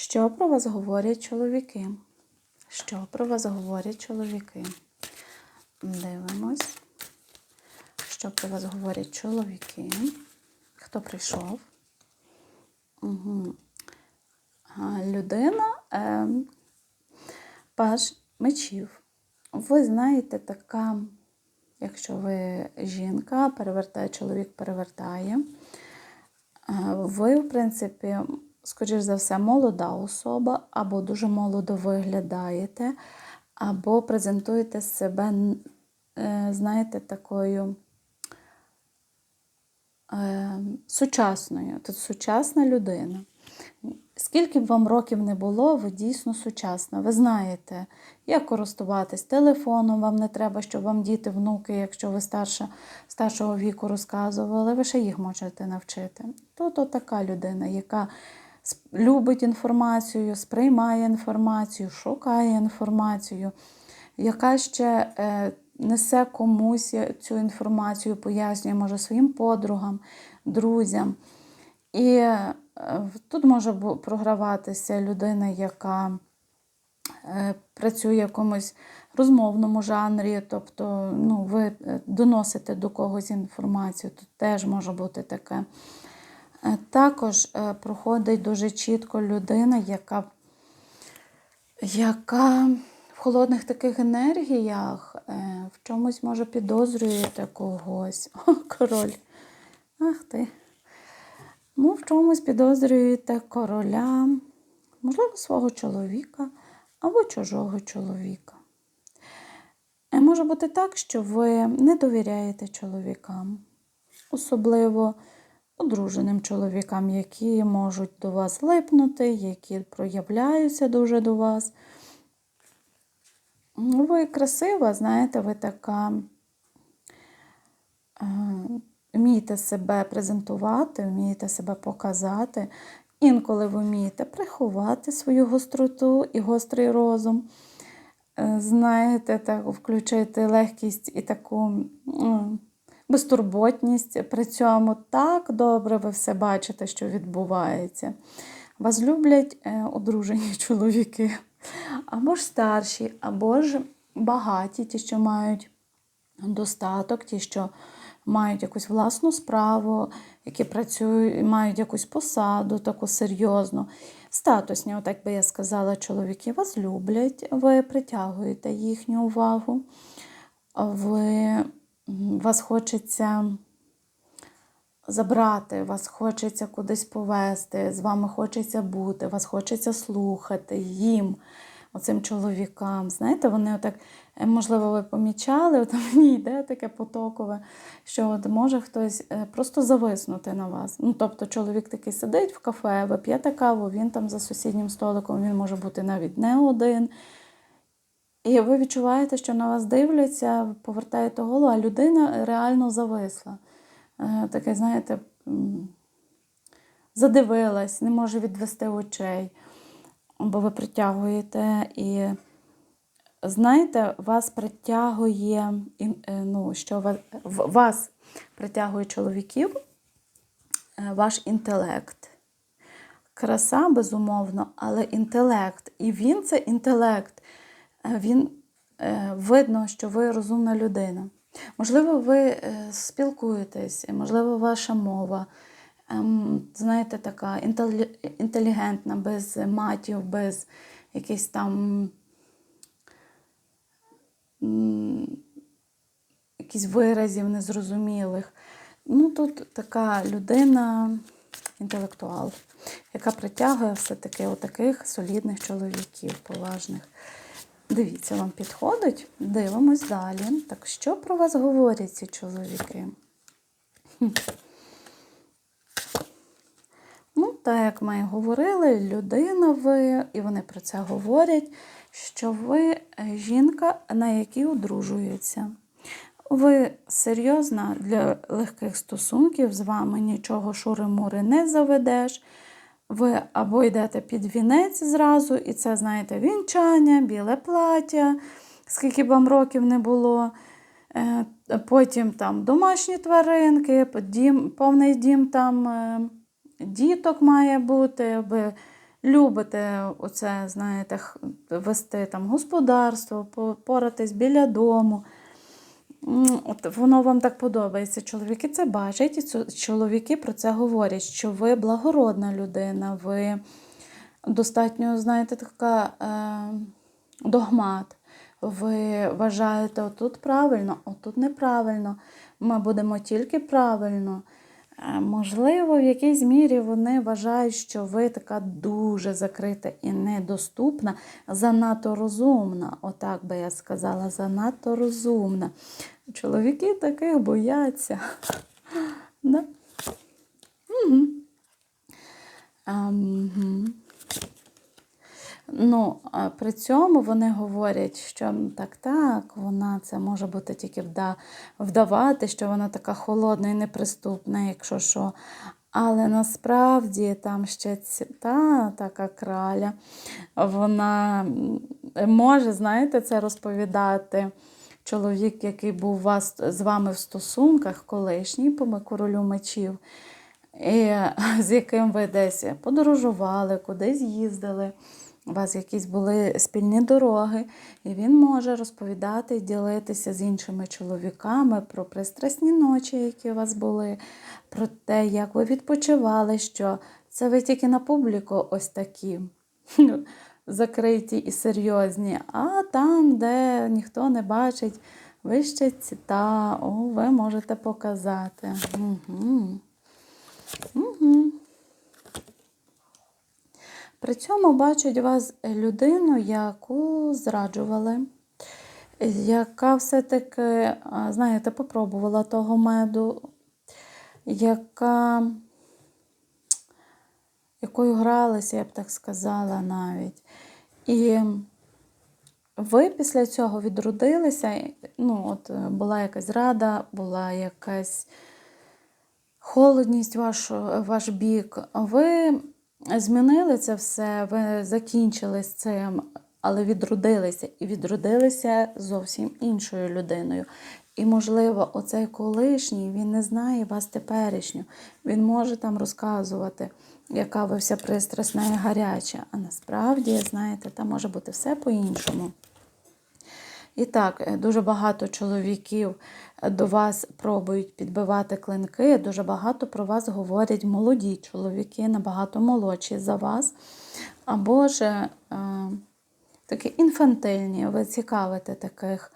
Що про вас говорять чоловіки? Що про вас говорять чоловіки? Дивимось. Що про вас говорять чоловіки? Хто прийшов? Угу. Людина е, паж мечів. Ви знаєте, така, якщо ви жінка, перевертає чоловік, перевертає. Ви, в принципі, скоріш за все, молода особа, або дуже молодо виглядаєте, або презентуєте себе, е, знаєте, такою е, сучасною. Тут сучасна людина. Скільки б вам років не було, ви дійсно сучасна. Ви знаєте, як користуватись телефоном, вам не треба, щоб вам діти, внуки, якщо ви старша, старшого віку розказували, ви ще їх можете навчити. Тут така людина, яка любить інформацію, сприймає інформацію, шукає інформацію, яка ще е, несе комусь цю інформацію, пояснює, може, своїм подругам, друзям. І е, тут може програватися людина, яка е, працює в якомусь розмовному жанрі, тобто ну, ви доносите до когось інформацію, тут теж може бути таке. Е, Також е, проходить дуже чітко людина, яка, яка в холодних таких енергіях е, в чомусь може підозрюєте когось. О, король. Ах ти. Ну, в чомусь підозрюєте короля, можливо, свого чоловіка або чужого чоловіка. Може бути так, що ви не довіряєте чоловікам, особливо одруженим чоловікам, які можуть до вас липнути, які проявляються дуже до вас. Ну, Ви красива, знаєте, ви така е, вмієте себе презентувати, вмієте себе показати. Інколи ви вмієте приховати свою гостроту і гострий розум. Е, Знаєте, так, включити легкість і таку безтурботність. При цьому так добре ви все бачите, що відбувається. Вас люблять е, одружені чоловіки, або ж старші, або ж багаті, ті, що мають достаток, ті, що мають якусь власну справу, які працюють, мають якусь посаду таку серйозну. Статусні, отак би я сказала, чоловіки вас люблять, ви притягуєте їхню увагу, ви, вас хочеться забрати, вас хочеться кудись повести, з вами хочеться бути, вас хочеться слухати їм, оцим чоловікам. Знаєте, вони отак, е, можливо, ви помічали, от мені йде таке потокове, що от може хтось е, просто зависнути на вас. Ну, тобто чоловік такий сидить в кафе, ви п'єте каву, він там за сусіднім столиком, він може бути навіть не один. І ви відчуваєте, що на вас дивляться, повертаєте голову, а людина реально зависла. Е, Таке, знаєте, задивилась, не може відвести очей, бо ви притягуєте і знаєте, вас притягує, е, ну, що вас, вас притягує чоловіків, е, ваш інтелект. Краса, безумовно, але інтелект. І він це інтелект. Е, Він е, видно, що ви розумна людина. Можливо, ви е, спілкуєтесь, можливо, ваша мова, ем, знаєте, така інтелігентна, без матів, без якихось там якісь виразів незрозумілих. Ну, тут така людина, інтелектуал, яка притягує все-таки отаких солідних чоловіків, поважних. Дивіться, вам підходить? Дивимось далі. Так що про вас говорять ці чоловіки? Ну, так як ми говорили, людина ви, і вони про це говорять, що ви жінка, на якій одружуються. Ви серйозна для легких стосунків, з вами нічого шури-мури не заведеш. Ви або йдете під вінець зразу, і це, знаєте, вінчання, біле плаття, скільки б вам років не було. Е, Потім там домашні тваринки, дім, повний дім там е, діток має бути, аби любите оце, знаєте, вести там господарство, по- поратись біля дому. От воно вам так подобається. Чоловіки це бачать, і чоловіки про це говорять, що ви благородна людина, ви достатньо, знаєте, така е, догмат. Ви вважаєте, отут правильно, отут неправильно. Ми будемо тільки правильно. Е, Можливо, в якійсь мірі вони вважають, що ви така дуже закрита і недоступна, занадто розумна. Отак би я сказала, занадто розумна. Чоловіки таких бояться. Да? Угу. Ну, при цьому вони говорять, що «Ну, так, так, вона це може бути тільки вда, вдавати, що вона така холодна і неприступна, якщо що. Але насправді там ще та така краля, вона може, знаєте, це розповідати. Чоловік, який був вас з вами в стосунках, колишній по королю мечів, і з яким ви десь подорожували, кудись їздили. У вас якісь були спільні дороги, і він може розповідати і ділитися з іншими чоловіками про пристрасні ночі, які у вас були, про те, як ви відпочивали, що це ви тільки на публіку ось такі закриті і серйозні, а там, де ніхто не бачить, ви ще ці о, ви можете показати. Угу. Угу. При цьому бачать вас людину, яку зраджували, яка все-таки, знаєте, попробувала того меду, яка, якою гралися, я б так сказала навіть. І ви після цього відродилися, ну, от е, була якась зрада, була якась холодність ваш, ваш бік. Ви змінили це все, ви закінчили з цим, але відродилися і відродилися зовсім іншою людиною. І, можливо, оцей колишній він не знає вас теперішню. Він може там розказувати, яка ви вся пристрасна і гаряча. А насправді, знаєте, там може бути все по-іншому. І так, е, дуже багато чоловіків е, до вас пробують підбивати клинки, дуже багато про вас говорять молоді чоловіки, набагато молодші за вас. Або ж е, такі інфантильні, ви цікавите таких.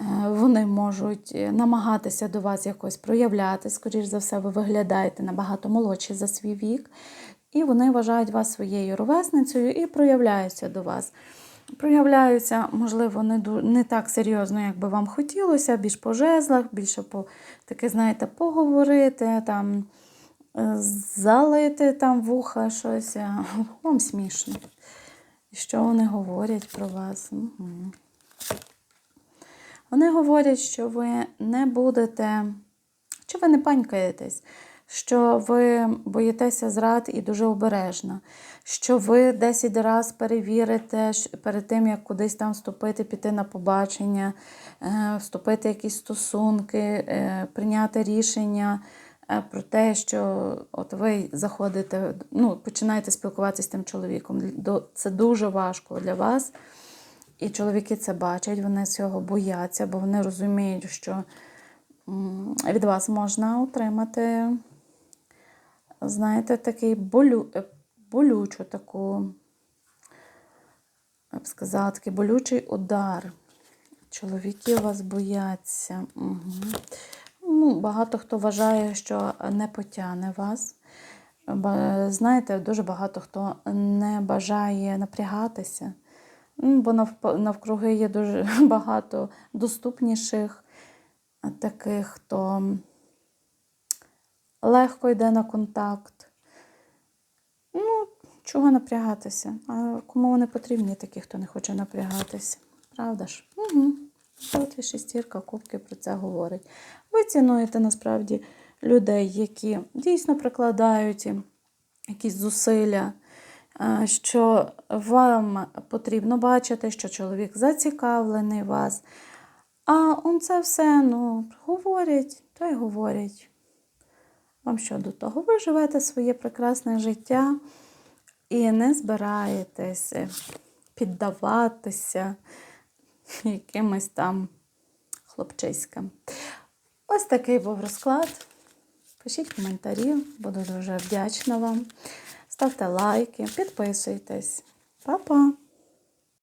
Е, Вони можуть намагатися до вас якось проявляти. Скоріш за все, ви виглядаєте набагато молодші за свій вік, і вони вважають вас своєю ровесницею і проявляються до вас проявляються, можливо, не не так серйозно, як би вам хотілося, більш по жезлах, більше по таке, знаєте, поговорити, там, е, залити там вуха щось. Вам смішно. І що вони говорять про вас? Угу. Вони говорять, що ви не будете, що ви не панькаєтесь, що ви боїтеся зрад і дуже обережна, що ви 10 разів перевірите перед тим, як кудись там вступити, піти на побачення, е, вступити в якісь стосунки, е, прийняти рішення е, про те, що от ви заходите, ну, починаєте спілкуватися з тим чоловіком. Це дуже важко для вас. І чоловіки це бачать, вони цього бояться, бо вони розуміють, що від вас можна отримати, знаєте, такий болю, е, болючу таку, я б сказала, такий болючий удар. Чоловіки вас бояться. Угу. Ну, багато хто вважає, що не потягне вас. Знаєте, дуже багато хто не бажає напрягатися. Бо навкруги є дуже багато доступніших таких, хто легко йде на контакт. Ну, чого напрягатися? А кому вони потрібні, такі, хто не хоче напрягатися? Правда ж? Угу. От і шестірка кубки про це говорить. Ви цінуєте насправді людей, які дійсно прикладають якісь зусилля, що вам потрібно бачити, що чоловік зацікавлений вас. А он це все ну, говорять, то й говорять. Вам що до того? Ви живете своє прекрасне життя, і не збираєтесь е, піддаватися якимось там хлопчиськам. Ось такий був розклад. Пишіть коментарі, буду дуже вдячна вам. Ставте лайки, підписуйтесь. Па-па!